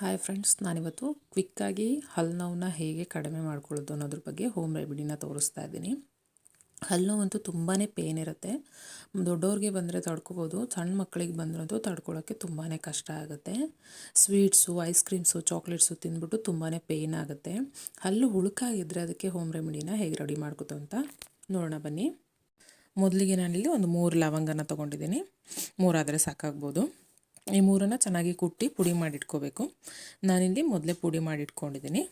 Hi friends ನಾನಿವತ್ತು ಕ್ವಿಕ್ಕಾಗಿ ಹಲ್ಲು ನೋವನ್ನ ಹೇಗೆ ಕಡಿಮೆ ಮಾಡ್ಕೊಳ್ಳೋದು ಅನ್ನೋದ್ರ ಬಗ್ಗೆ ಹೋಮ್ ರೆಮಿಡಿನ ತೋರಿಸ್ತಾ ಇದ್ದೀನಿ. ಹಲ್ಲು ನೋವಂತೂ ತುಂಬಾ ಪೇನ್ ಇರುತ್ತೆ. ದೊಡ್ಡವ್ರಿಗೆ ಬಂದರೆ ತಡ್ಕೊಬೋದು ಸಣ್ಣ ಮಕ್ಕಳಿಗೆ ಬಂದ್ರಂತೂ ತಡ್ಕೊಳ್ಳೋಕ್ಕೆ ತುಂಬಾ ಕಷ್ಟ ಆಗುತ್ತೆ. ಸ್ವೀಟ್ಸು ಐಸ್ ಕ್ರೀಮ್ಸು ಚಾಕ್ಲೇಟ್ಸು ತಿಂದ್ಬಿಟ್ಟು ತುಂಬಾ ಪೇಯ್ನ್ ಆಗುತ್ತೆ. ಹಲ್ಲು ಹುಳುಕಾಗಿದ್ದರೆ ಅದಕ್ಕೆ ಹೋಮ್ ರೆಮಿಡಿನ ಹೇಗೆ ರೆಡಿ ಮಾಡ್ಕೋತು ಅಂತ ನೋಡೋಣ ಬನ್ನಿ. ಮೊದಲಿಗೆ ನಾನಿಲ್ಲಿ ಒಂದು ಮೂರು ಲವಂಗನ ತೊಗೊಂಡಿದ್ದೀನಿ. ಮೂರಾದರೆ ಸಾಕಾಗ್ಬೋದು. ಈ ಮೂರನ್ನು ಚೆನ್ನಾಗಿ ಕುಟ್ಟಿ ಪುಡಿ ಮಾಡಿಟ್ಕೋಬೇಕು. ನಾನಿಲ್ಲಿ ಮೊದಲೇ ಪುಡಿ ಮಾಡಿಟ್ಕೊಂಡಿದ್ದೀನಿ.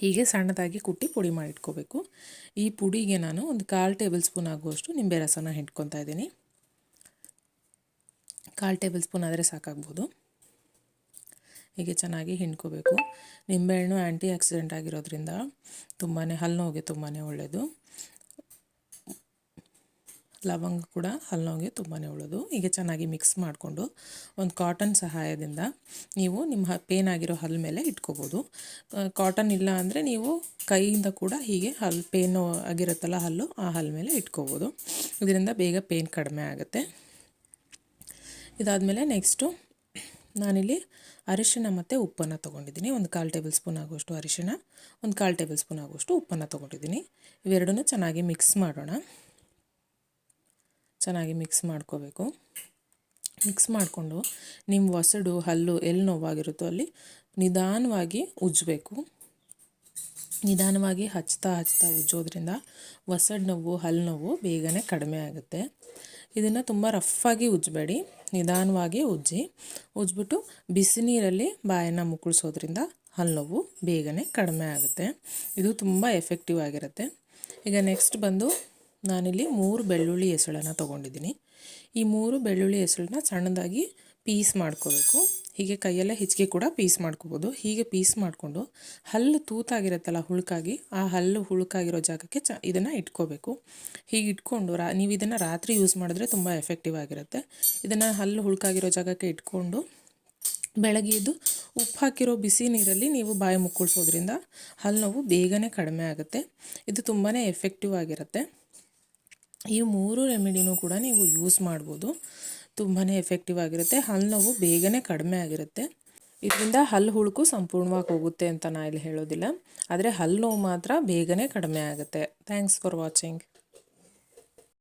ಹೀಗೆ ಸಣ್ಣದಾಗಿ ಕುಟ್ಟಿ ಪುಡಿ ಮಾಡಿಟ್ಕೋಬೇಕು. ಈ ಪುಡಿಗೆ ನಾನು ಒಂದು ಕಾಲು ಟೇಬಲ್ ಸ್ಪೂನ್ ಆಗುವಷ್ಟು ನಿಂಬೆ ರಸನ ಹಿಂಡ್ಕೊತಾ ಇದ್ದೀನಿ. ಕಾಲು ಟೇಬಲ್ ಸ್ಪೂನ್ ಆದರೆ ಸಾಕಾಗ್ಬೋದು. ಹೀಗೆ ಚೆನ್ನಾಗಿ ಹಿಂಡ್ಕೋಬೇಕು. ನಿಂಬೆಹಣ್ಣು ಆ್ಯಂಟಿ ಆಕ್ಸಿಡೆಂಟ್ ಆಗಿರೋದ್ರಿಂದ ತುಂಬಾ ಹಲ್ಲು ನೋವಿಗೆ ತುಂಬಾ ಒಳ್ಳೆಯದು ಲವಂಗ ಕೂಡ ಹಲ್ಲೋಗೆ ತುಂಬಾ ಒಳ್ಳೆಯದು ಹೀಗೆ ಚೆನ್ನಾಗಿ ಮಿಕ್ಸ್ ಮಾಡಿಕೊಂಡು ಒಂದು ಕಾಟನ್ ಸಹಾಯದಿಂದ ನೀವು ನಿಮ್ಮ ಪೇನ್ ಆಗಿರೋ ಹಲ್ಲು ಮೇಲೆ ಇಟ್ಕೋಬೋದು. ಕಾಟನ್ ಇಲ್ಲ ಅಂದರೆ ನೀವು ಕೈಯಿಂದ ಕೂಡ ಹೀಗೆ ಹಲ್ಲು ಪೇನು ಆಗಿರುತ್ತಲ್ಲ ಹಲ್ಲು, ಆ ಹಲ್ಲು ಮೇಲೆ ಇಟ್ಕೋಬೋದು. ಇದರಿಂದ ಬೇಗ ಪೇನ್ ಕಡಿಮೆ ಆಗುತ್ತೆ. ಇದಾದಮೇಲೆ ನೆಕ್ಸ್ಟು ನಾನಿಲ್ಲಿ ಅರಿಶಿಣ ಮತ್ತು ಉಪ್ಪನ್ನು ತೊಗೊಂಡಿದ್ದೀನಿ. ಒಂದು ಕಾಲು ಟೇಬಲ್ ಸ್ಪೂನ್ ಆಗುವಷ್ಟು ಅರಿಶಿಣ, ಒಂದು ಕಾಲು ಟೇಬಲ್ ಸ್ಪೂನ್ ಆಗುವಷ್ಟು ಉಪ್ಪನ್ನು ತೊಗೊಂಡಿದ್ದೀನಿ. ಇವೆರಡನ್ನೂ ಚೆನ್ನಾಗಿ ಮಿಕ್ಸ್ ಮಾಡೋಣ. ಚೆನ್ನಾಗಿ ಮಿಕ್ಸ್ ಮಾಡ್ಕೋಬೇಕು. ಮಿಕ್ಸ್ ಮಾಡಿಕೊಂಡು ನಿಮ್ಮ ಒಸಡು, ಹಲ್ಲು ಎಲ್ಲಿ ನೋವಾಗಿರುತ್ತೋ ಅಲ್ಲಿ ನಿಧಾನವಾಗಿ ಉಜ್ಜಬೇಕು. ನಿಧಾನವಾಗಿ ಹಚ್ತಾ ಹಚ್ತಾ ಉಜ್ಜೋದ್ರಿಂದ ಒಸಡು ನೋವು, ಹಲ್ಲು ನೋವು ಬೇಗನೆ ಕಡಿಮೆ ಆಗುತ್ತೆ. ಇದನ್ನು ತುಂಬ ರಫ್ಫಾಗಿ ಉಜ್ಜಬೇಡಿ. ನಿಧಾನವಾಗಿ ಉಜ್ಜಿ ಉಜ್ಜಿಬಿಟ್ಟು ಬಿಸಿ ನೀರಲ್ಲಿ ಬಾಯನ್ನು ಮುಕ್ಕಳಿಸೋದ್ರಿಂದ ಹಲ್ಲು ನೋವು ಬೇಗನೆ ಕಡಿಮೆ ಆಗುತ್ತೆ. ಇದು ತುಂಬ ಎಫೆಕ್ಟಿವ್ ಆಗಿರುತ್ತೆ. ಈಗ ನೆಕ್ಸ್ಟ್ ಬಂದು ನಾನಿಲ್ಲಿ ಮೂರು ಬೆಳ್ಳುಳ್ಳಿ ಹೆಸಳನ್ನು ತೊಗೊಂಡಿದ್ದೀನಿ. ಈ ಮೂರು ಬೆಳ್ಳುಳ್ಳಿ ಹೆಸಳನ್ನ ಸಣ್ಣದಾಗಿ ಪೀಸ್ ಮಾಡ್ಕೋಬೇಕು. ಹೀಗೆ ಕೈಯಲ್ಲೇ ಹೆಚ್ಚಿಗೆ ಕೂಡ ಪೀಸ್ ಮಾಡ್ಕೋಬೋದು. ಹೀಗೆ ಪೀಸ್ ಮಾಡಿಕೊಂಡು ಹಲ್ಲು ತೂತಾಗಿರುತ್ತಲ್ಲ ಹುಳುಕಾಗಿ, ಆ ಹಲ್ಲು ಹುಳುಕಾಗಿರೋ ಜಾಗಕ್ಕೆ ಚ ಇದನ್ನು ಇಟ್ಕೋಬೇಕು. ಹೀಗೆ ಇಟ್ಕೊಂಡು ರಾ, ನೀವು ಇದನ್ನು ರಾತ್ರಿ ಯೂಸ್ ಮಾಡಿದ್ರೆ ತುಂಬ ಎಫೆಕ್ಟಿವ್ ಆಗಿರುತ್ತೆ. ಇದನ್ನು ಹಲ್ಲು ಹುಳುಕಾಗಿರೋ ಜಾಗಕ್ಕೆ ಇಟ್ಕೊಂಡು ಬೆಳಗ್ಗೆ ಉಪ್ಪು ಹಾಕಿರೋ ಬಿಸಿ ನೀರಲ್ಲಿ ನೀವು ಬಾಯಿ ಮುಕ್ಕಳಿಸೋದ್ರಿಂದ ಹಲ್ಲು ನೋವು ಬೇಗನೆ ಕಡಿಮೆ ಆಗುತ್ತೆ. ಇದು ತುಂಬಾ ಎಫೆಕ್ಟಿವ್ ಆಗಿರುತ್ತೆ. ಈ ಮೂರು ರೆಮಿಡಿನೂ ಕೂಡ ನೀವು ಯೂಸ್ ಮಾಡ್ಬೋದು. ತುಂಬಾ ಎಫೆಕ್ಟಿವ್ ಆಗಿರುತ್ತೆ. ಹಲ್ಲು ನೋವು ಬೇಗನೆ ಕಡಿಮೆ ಆಗಿರುತ್ತೆ. ಇದರಿಂದ ಹಲ್ಲು ಹುಳುಕು ಸಂಪೂರ್ಣವಾಗಿ ಹೋಗುತ್ತೆ ಅಂತ ನಾನು ಇಲ್ಲಿ ಹೇಳೋದಿಲ್ಲ. ಆದರೆ ಹಲ್ಲು ನೋವು ಮಾತ್ರ ಬೇಗನೆ ಕಡಿಮೆ ಆಗುತ್ತೆ. Thanks for watching